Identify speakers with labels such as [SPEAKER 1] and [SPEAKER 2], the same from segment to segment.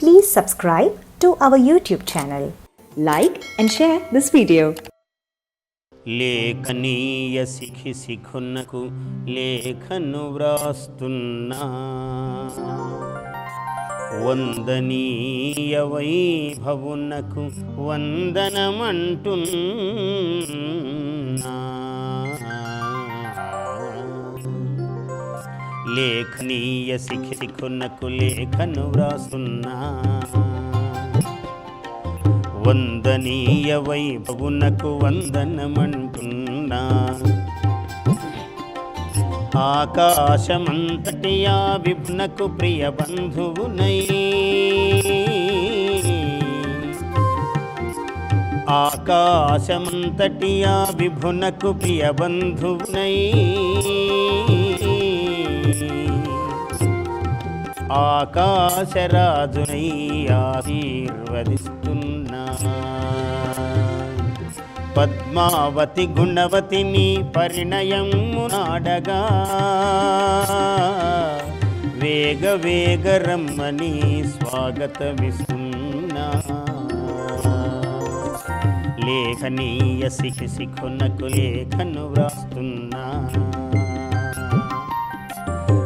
[SPEAKER 1] Please subscribe to our YouTube channel.
[SPEAKER 2] Like and share this video.
[SPEAKER 3] లేఖనీయ Sikhi సిఖునకు లేఖను వ్రాస్తున్నా వందనీయ వైభవునకు వందనమంటున్నా లేఖనీయ సిఖి లేఖను వ్రాసున్నా వందనీయ వైభవునకు వందనమంటున్నా. ఆకాశమంతటి ఆ విభునకు ప్రియ బంధువునై. ఆకాశమంతటి ఆ విభునకు ప్రియ బంధువునై. ఆకాశరాజునై ఆశీర్వదిస్తున్నా. పద్మావతి గుణవతిని పరిణయం నాడగా. వేగ వేగ రమ్మని స్వాగతమిస్తున్నా. లేఖనీయ సిఖి సిఖునకు లేఖను వ్రాస్తున్నా.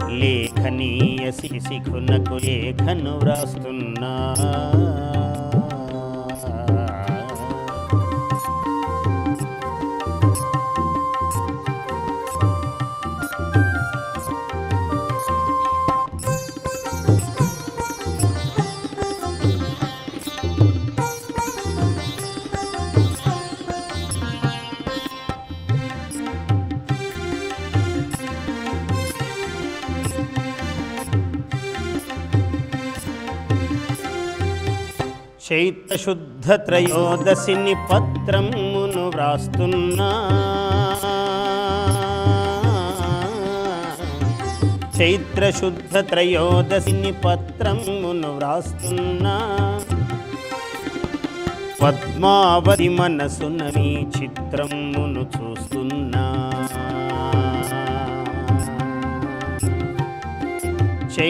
[SPEAKER 3] లే లేఖనీయ శిశిఖునకు లేఖను వ్రాస్తున్నా? చైత్రశుద్ధ త్రయోదశిని పత్రమును వ్రాస్తున్నా. చైత్రశుద్ధ త్రయోదశిని పత్రమును వ్రాస్తున్నా. పద్మావతి మనసున నీ చిత్రమును చూస్తున్నా.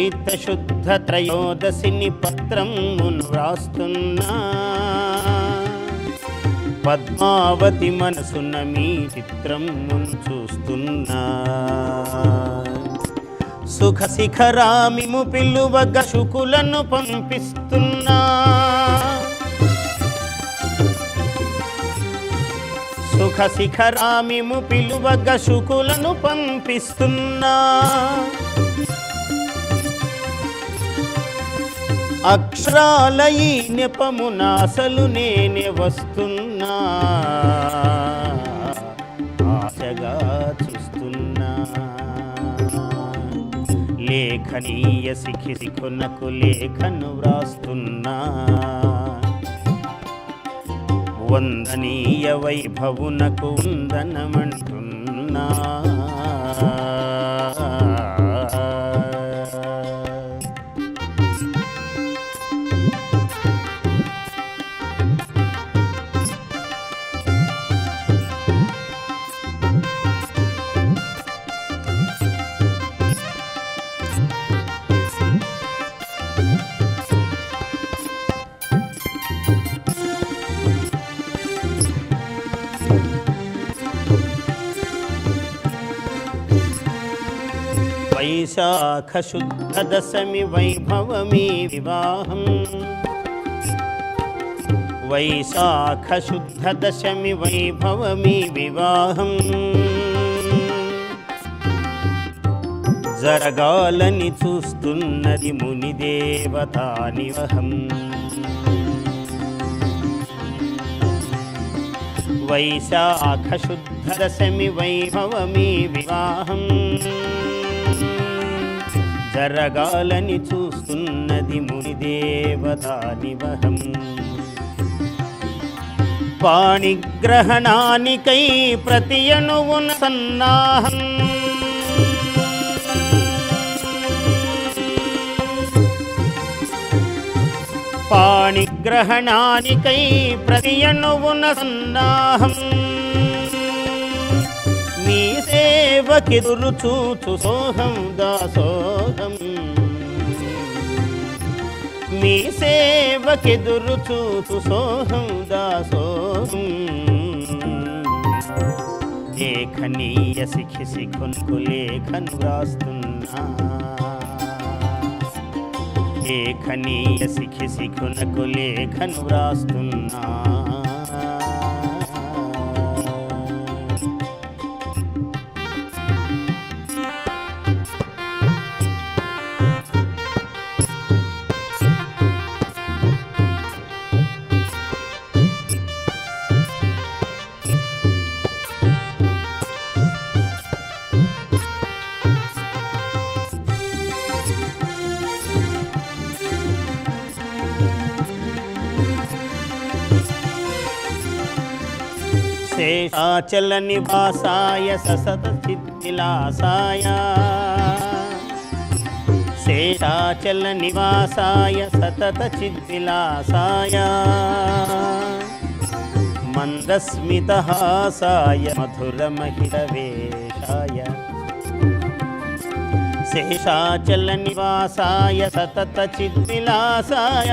[SPEAKER 3] చైతశుద్ధ త్రయోదశిని పత్రమును వ్రాస్తున్నా పద్మావతి మనసున మీ చిత్రమును చూస్తున్నా. సుఖ శిఖరామిము పిలువగ శుకులను పంపిస్తున్నా. సుఖ శిఖరామిము పిలువగ శుకులను పంపిస్తున్నా. అక్షరాల ఈ నెపమునాసలు నేనే వస్తున్నా. ఆశగా చూస్తున్నా. లేఖనీయ సిఖి సిఖునకు లేఖను వ్రాస్తున్నా. వందనీయ వైభవునకు వందనమంటున్నా. వైశాఖ శుద్ధ దశమి వైభవమీ వివాహం. వైశాఖ శుద్ధ దశమి వైభవమీ వివాహం. జరగాలని చూస్తున్నది మునిదేవతా నివహం వైశాఖ శుద్ధ దశమి వైభవమీ వివాహం. జరగాలని చూస్తున్నది మునిదేవతానివహం పాణిగ్రహణానికై ప్రతి అణువున సన్నాహం. పాణిగ్రహణానికై ప్రతి అణువున సన్నాహం. సేవకెదురు చూచు సోహం దాసోహం. మీ సేవకెదురు చూచు సోహం దాసోహం. లేఖనీయ శిఖి సిఖున్కు లేఖను వ్రాస్తున్నా లేఖనీయ శిఖి శిఖునకు లేఖను వ్రాస్తున్నా శేషాచల నివాసాయ ససత చిద్విలాసాయ శేషాచల నివాసాయ సతత చిద్విలాసాయ మందస్మితహాసాయ మధురమహితవేషాయ శేషాచల నివాసాయ సతత చిద్విలాసాయ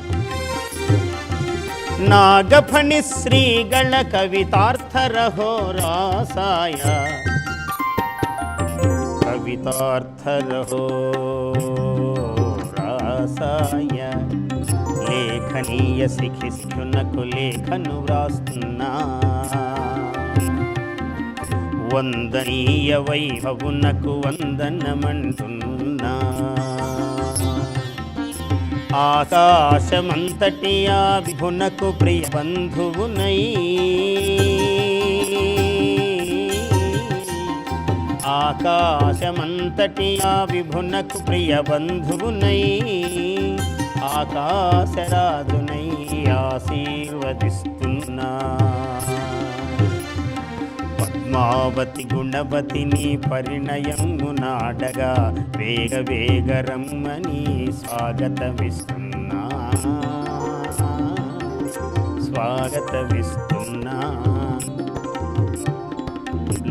[SPEAKER 3] నాగఫణి శ్రీగణకవితార్థరహోరాసాయ నాగఫణి శ్రీగణ కవితార్థరహోరాసాయ కవితార్థరహోరాసాయ లేఖనీయ సిఖి లేఖను వ్రాస్తున్నా. వందనీయ వైభవునకు వందనమంటున్నా. ఆకాశమంతటి ఆ విభునకు ప్రియ బంధువునై. ఆకాశమంతటి ఆ విభునకు ప్రియ బంధువునై. ఆకాశరాజునై ఆశీర్వదిస్తున్నా. పద్మావతి గుణవతిని పరిణయమునాడగా వేగ వేగరమ్మని స్వాగతమిస్తున్నా. స్వాగతమిస్తున్నా.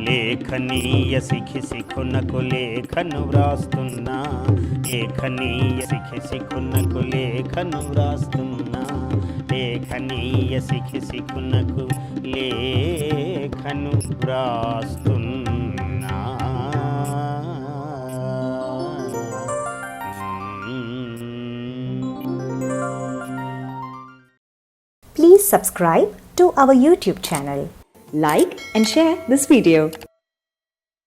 [SPEAKER 3] లేఖనీయ సిఖి సిఖునకు లేఖను వ్రాస్తున్నా. లేఖనీయ సిఖి సిఖునకు లేఖను వ్రాస్తున్నా. లేఖనీయ సిఖి సిఖునకు లేఖను వ్రాస్తున్నా
[SPEAKER 1] Please subscribe to our YouTube channel.
[SPEAKER 2] Like and share this video.